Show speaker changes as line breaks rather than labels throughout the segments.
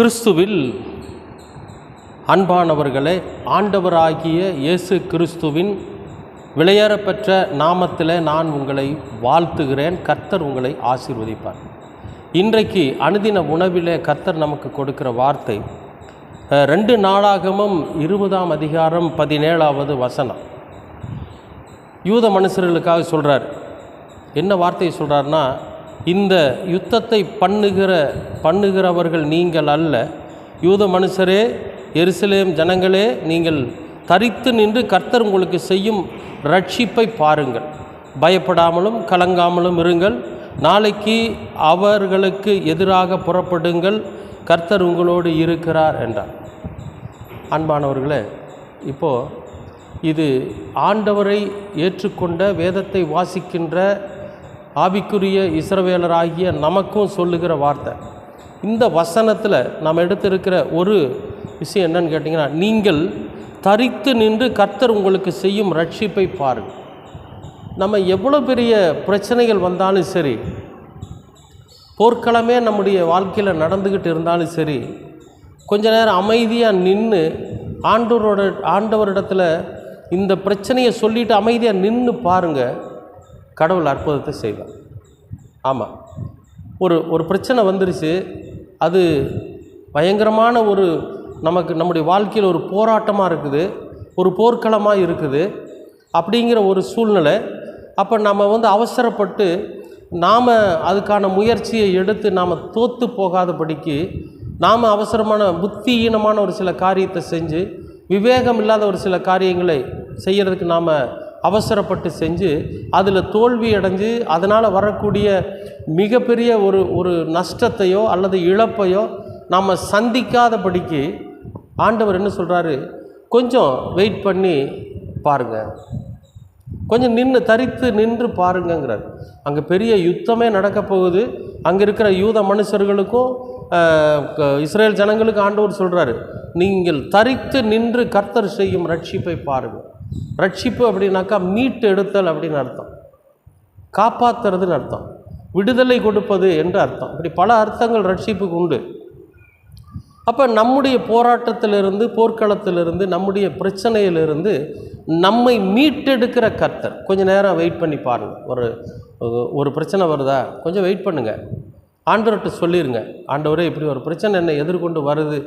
கிறிஸ்துவில் அன்பானவர்களே ஆண்டவராகிய இயேசு கிறிஸ்துவின் விளையாறப்பெற்ற நாமத்தில் நான் உங்களை வாழ்த்துகிறேன். கர்த்தர் உங்களை ஆசீர்வதிப்பார். இன்றைக்கு அனுதின உணவிலே கர்த்தர் நமக்கு கொடுக்கிற வார்த்தை ரெண்டு நாளாகமும் இருபதாம் அதிகாரம் பதினேழாவது வசனம். யூத மனுஷர்களுக்காக சொல்கிறார் என்ன வார்த்தையை சொல்கிறாருன்னா இந்த யுத்தத்தை பண்ணுகிற பண்ணுகிறவர்கள் நீங்கள் அல்ல. யூத மனுஷரே எருசலேம் ஜனங்களே நீங்கள் தரித்து நின்று கர்த்தர் உங்களுக்கு செய்யும் ரட்சிப்பை பாருங்கள். பயப்படாமலும் கலங்காமலும் இருங்கள். நாளைக்கு அவர்களுக்கு எதிராக புறப்படுங்கள். கர்த்தர் உங்களோடு இருக்கிறார் என்றார். அன்பானவர்களே இப்போது இது ஆண்டவரை ஏற்றுக்கொண்ட வேதத்தை வாசிக்கின்ற ஆவிக்குரிய இஸ்ரவேலராகிய நமக்கும் சொல்லுகிற வார்த்தை. இந்த வசனத்தில் நம்ம எடுத்திருக்கிற ஒரு விஷயம் என்னன்னு கேட்டிங்கன்னா நீங்கள் தரித்து நின்று கர்த்தர் உங்களுக்கு செய்யும் ரட்சிப்பை பாருங்கள் நம்ம எவ்வளோ பெரிய பிரச்சனைகள் வந்தாலும் சரி போர்க்களமே நம்முடைய வாழ்க்கையில் நடந்துக்கிட்டு இருந்தாலும் சரி கொஞ்ச நேரம் அமைதியாக நின்று ஆண்டவரோட ஆண்டவரிடத்தில் இந்த பிரச்சனையை சொல்லிவிட்டு அமைதியாக நின்று பாருங்கள் கடவுள் அற்புதத்தை செய்வார். ஆமாம் ஒரு ஒரு பிரச்சனை வந்துருச்சு அது பயங்கரமான ஒரு நமக்கு நம்முடைய வாழ்க்கையில் ஒரு போராட்டமாக இருக்குது ஒரு போர்க்களமாக இருக்குது அப்படிங்கிற ஒரு சூழ்நிலை. அப்போ நம்ம வந்து அவசரப்பட்டு நாம் அதுக்கான முயற்சியை எடுத்து நாம் தோற்று போகாதபடிக்கு நாம் அவசரமான புத்தியீனமான ஒரு சில காரியத்தை செஞ்சு விவேகம் இல்லாத ஒரு சில காரியங்களை செய்கிறதுக்கு நாம் அவசரப்பட்டு செஞ்சு அதில் தோல்வி அடைஞ்சு அதனால் வரக்கூடிய மிகப்பெரிய ஒரு ஒரு நஷ்டத்தையோ அல்லது இழப்பையோ நாம் சந்திக்காதபடிக்கு ஆண்டவர் என்ன சொல்கிறாரு கொஞ்சம் வெயிட் பண்ணி பாருங்கள் கொஞ்சம் நின்று தரித்து நின்று பாருங்கங்கிறார். அங்கே பெரிய யுத்தமே நடக்க போகுது. அங்கே இருக்கிற யூத மனுஷர்களுக்கும் இஸ்ரேல் ஜனங்களுக்கு ஆண்டவர் சொல்கிறாரு நீங்கள் தரித்து நின்று கர்த்தர் செய்யும் ரட்சிப்பை பாருங்கள் ரட்சிப்பு அப்படின்னாக்கா மீட்டு எடுத்தல் அப்படின்னு அர்த்தம். காப்பாற்றுறதுன்னு அர்த்தம். விடுதலை கொடுப்பது என்று அர்த்தம். இப்படி பல அர்த்தங்கள் ரட்சிப்புக்கு உண்டு. அப்போ நம்முடைய போராட்டத்திலிருந்து போர்க்களத்திலிருந்து நம்முடைய பிரச்சனையிலிருந்து நம்மை மீட்டெடுக்கிற கர்த்தர். கொஞ்சம் நேரம் வெயிட் பண்ணி பாருங்கள் ஒரு ஒரு பிரச்சனை வருதா? கொஞ்சம் வெயிட் பண்ணுங்கள் ஆண்டவர்கிட்ட சொல்லிடுங்க ஆண்டவரே இப்படி ஒரு பிரச்சனை என்னை எதிர்கொண்டு வருது.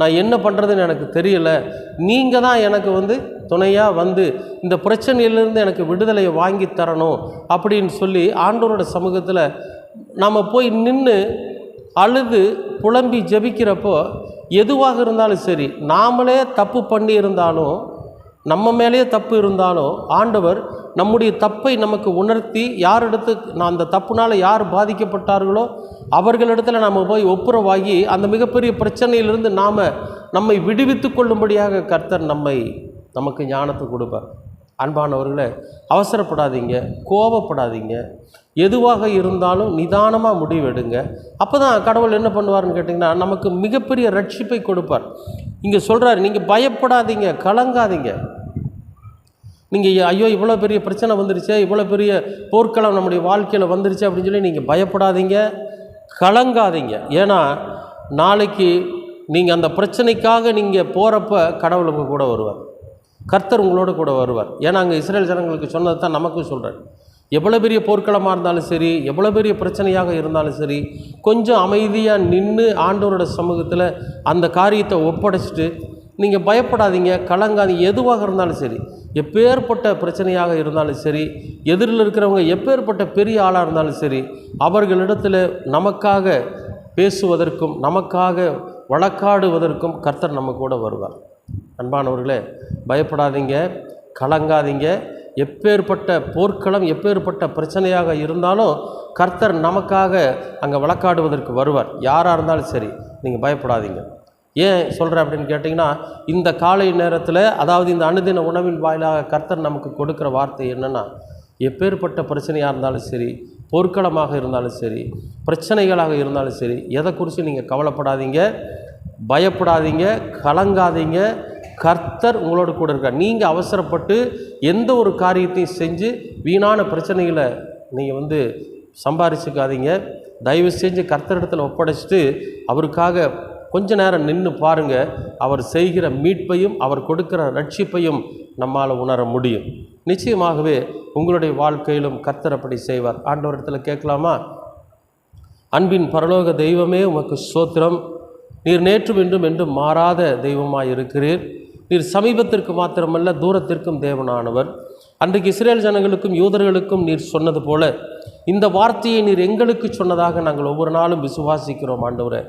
நான் என்ன பண்ணுறதுன்னு எனக்கு தெரியலை. நீங்கள் தான் எனக்கு வந்து துணையாக வந்து இந்த பிரச்சனையிலிருந்து எனக்கு விடுதலையை வாங்கி தரணும் அப்படின்னு சொல்லி ஆண்டவரோட சமூகத்தில் நாம் போய் நின்று அழுது புலம்பி ஜெபிக்கிறப்போ எதுவாக இருந்தாலும் சரி நாமளே தப்பு பண்ணி இருந்தாலும் நம்ம மேலேயே தப்பு இருந்தாலும் ஆண்டவர் நம்முடைய தப்பை நமக்கு உணர்த்தி யாரிடத்து நான் அந்த தப்புனால் யார் பாதிக்கப்பட்டார்களோ அவர்களிடத்தில் நாம் போய் ஒப்புரவாகி அந்த மிகப்பெரிய பிரச்சனையிலிருந்து நாம் நம்மை விடுவித்து கொள்ளும்படியாக கர்த்தர் நம்மை நமக்கு ஞானத்தை கொடுப்பார். அன்பானவர்களே அவசரப்படாதீங்க கோபப்படாதீங்க எதுவாக இருந்தாலும் நிதானமாக முடிவெடுங்க. அப்போ தான் கடவுள் என்ன பண்ணுவார்னு கேட்டிங்கன்னா நமக்கு மிகப்பெரிய ரட்சிப்பை கொடுப்பார். இங்கே சொல்கிறார் நீங்கள் பயப்படாதீங்க கலங்காதீங்க. நீங்கள் ஐயோ இவ்வளோ பெரிய பிரச்சனை வந்துருச்சே இவ்வளோ பெரிய போர்க்களம் நம்முடைய வாழ்க்கையில் வந்துருச்சு அப்படின்னு சொல்லி நீங்கள் பயப்படாதீங்க கலங்காதீங்க. ஏன்னா நாளைக்கு நீங்கள் அந்த பிரச்சனைக்காக நீங்கள் போகிறப்ப கடவுளுக்கு கூட வருவார். கர்த்தர் உங்களோட கூட வருவார். ஏன்னா அங்கே இஸ்ரேல் ஜனங்களுக்கு சொன்னது தான் நமக்கும் சொல்கிறார் எவ்வளோ பெரிய போர்க்களமாக இருந்தாலும் சரி எவ்வளோ பெரிய பிரச்சனையாக இருந்தாலும் சரி கொஞ்சம் அமைதியாக நின்று ஆண்டவரோட சமூகத்தில் அந்த காரியத்தை ஒப்படைச்சிட்டு நீங்கள் பயப்படாதீங்க கலங்காதீங்க எதுவாக இருந்தாலும் சரி எப்பேற்பட்ட பிரச்சனையாக இருந்தாலும் சரி எதிரில் இருக்கிறவங்க எப்பேற்பட்ட பெரிய ஆளாக இருந்தாலும் சரி அவர்களிடத்தில் நமக்காக பேசுவதற்கும் நமக்காக வழக்காடுவதற்கும் கர்த்தர் நம்ம கூட வருவார். அன்பானவர்களே பயப்படாதீங்க கலங்காதீங்க. எப்பேற்பட்ட போர்க்களம் எப்பேற்பட்ட பிரச்சனையாக இருந்தாலும் கர்த்தர் நமக்காக அங்கே வழக்காடுவதற்கு வருவார். யாராக இருந்தாலும் சரி நீங்கள் பயப்படாதீங்க. ஏன் சொல்கிறேன் அப்படின்னு கேட்டிங்கன்னா இந்த காலை நேரத்தில் அதாவது இந்த அனுதின உணவின் வாயிலாக கர்த்தர் நமக்கு கொடுக்குற வார்த்தை என்னென்னா எப்பேற்பட்ட பிரச்சனையாக இருந்தாலும் சரி போர்க்களமாக இருந்தாலும் சரி பிரச்சனைகளாக இருந்தாலும் சரி எதை குறித்து நீங்கள் கவலைப்படாதீங்க. பயப்படாதீங்க கலங்காதீங்க. கர்த்தர் உங்களோட கூட இருக்கார். நீங்கள் அவசரப்பட்டு எந்த ஒரு காரியத்தையும் செஞ்சு வீணான பிரச்சனைகளை நீங்கள் வந்து சம்பாரிச்சுக்காதீங்க. தயவு செஞ்சு கர்த்தரிடத்தில் ஒப்படைச்சிட்டு அவருக்காக கொஞ்ச நேரம் நின்று பாருங்கள் அவர் செய்கிற மீட்பையும் அவர் கொடுக்கிற ரட்சிப்பையும் நம்மால் உணர முடியும். நிச்சயமாகவே உங்களுடைய வாழ்க்கையிலும் கர்த்தர் அப்படி செய்வார். ஆண்டவரிடத்தில் கேட்கலாமா? அன்பின் பரலோக தெய்வமே உமக்கு சோத்திரம் நீர் நேற்றும் இன்றும் என்றும் மாறாத தெய்வமாய் இருக்கிறீர் நீர் சமீபத்திற்கு மாத்திரமல்ல தூரத்திற்கும் தேவனானவர். அன்றைக்கு இஸ்ரேல் ஜனங்களுக்கும் யூதர்களுக்கும் நீர் சொன்னது போல இந்த வார்த்தையை நீர் எங்களுக்கு சொன்னதாக நாங்கள் ஒவ்வொரு நாளும் விசுவாசிக்கிறோம் ஆண்டவரை.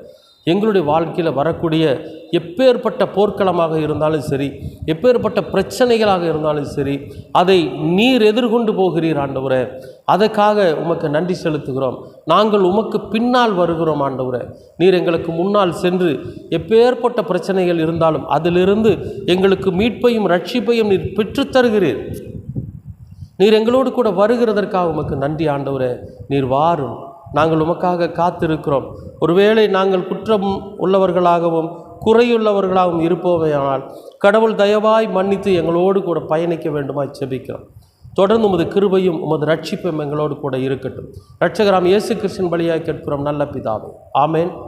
எங்களுடைய வாழ்க்கையில் வரக்கூடிய எப்பேற்பட்ட போர்க்களமாக இருந்தாலும் சரி எப்பேற்பட்ட பிரச்சனைகளாக இருந்தாலும் சரி அதை நீர் எதிர்கொண்டு போகிறீர் ஆண்டவரே. அதற்காக உமக்கு நன்றி செலுத்துகிறோம். நாங்கள் உமக்கு பின்னால் வருகிறோம் ஆண்டவரே. நீர் எங்களுக்கு முன்னால் சென்று எப்பேற்பட்ட பிரச்சனைகள் இருந்தாலும் அதிலிருந்து எங்களுக்கு மீட்பையும் ரட்சிப்பையும் நீர் பெற்றுத் தருகிறீர். நீர் எங்களோடு கூட வருகிறதற்காக உமக்கு நன்றி ஆண்டவரே. நீர் வாரும். நாங்கள் உமக்காக காத்திருக்கிறோம். ஒருவேளை நாங்கள் குற்றம் உள்ளவர்களாகவும் குறையுள்ளவர்களாகவும் இருப்போமேயானால் கடவுள் தயவாய் மன்னித்து எங்களோடு கூட பயணிக்க வேண்டுமாய் செபிக்கிறோம். தொடர்ந்து உமது கிருபையும் உமது ரட்சிப்பும் எங்களோடு கூட இருக்கட்டும். ரட்சகராம் இயேசு கிருஷ்ணன் வழியாக கேட்கிறோம் நல்ல பிதாவை. ஆமேன்.